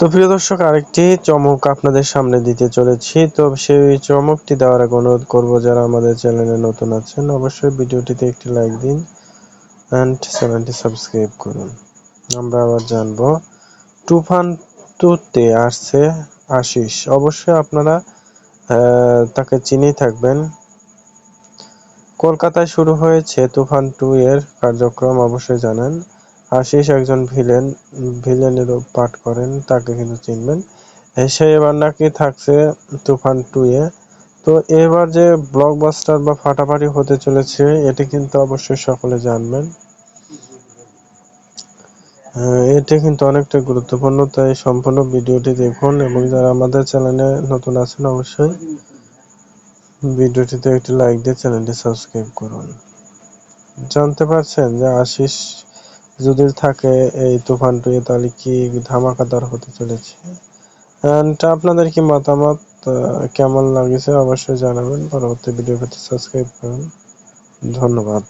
তো প্রিয় দর্শক, আরেকটি চমক আপনাদের সামনে দিতে চলেছি। তো সেই চমকটি দেওয়ার আগে অনুরোধ করব, যারা আমাদের চ্যানেলে নতুন আছেন, অবশ্যই ভিডিওটিতে একটি লাইক দিন অ্যান্ড চ্যানেলটি সাবস্ক্রাইব করুন। আমরা আবার জানব, তুফান টুতে আসছে আশিস। অবশ্যই আপনারা তাকে চিনেই থাকবেন। কলকাতায় শুরু হয়েছে তুফান টু এর কার্যক্রম, অবশ্যই জানেন। আশিস একজন ভিলেন, ভিলেনেরও পাঠ করেন, তাকে কিন্তু চিনবেন। সে এবার নাকি থাকছে তুফান টু এ। তো এবার যে ব্লকবাস্টার বা ফাটাফাটি হতে চলেছে, এটি কিন্তু অবশ্যই সকলে জানবেন। এটি কিন্তু অনেকটা গুরুত্বপূর্ণ, তাই সম্পূর্ণ ভিডিওটি দেখুন এবং যারা আমাদের চ্যানেলে নতুন আছেন অবশ্যই ভিডিওটিতে একটি লাইক দিয়ে চ্যানেলটি সাবস্ক্রাইব করুন। জানতে পারছেন যে আশিস যদি থাকে এই তুফানটি তাহলে কি ধামাকাদার হতে চলেছে? অ্যান্ড আপনাদের কি মতামত কেমন লাগছে অবশ্যই জানাবেন। পরবর্তী ভিডিও সাবস্ক্রাইব করুন। ধন্যবাদ।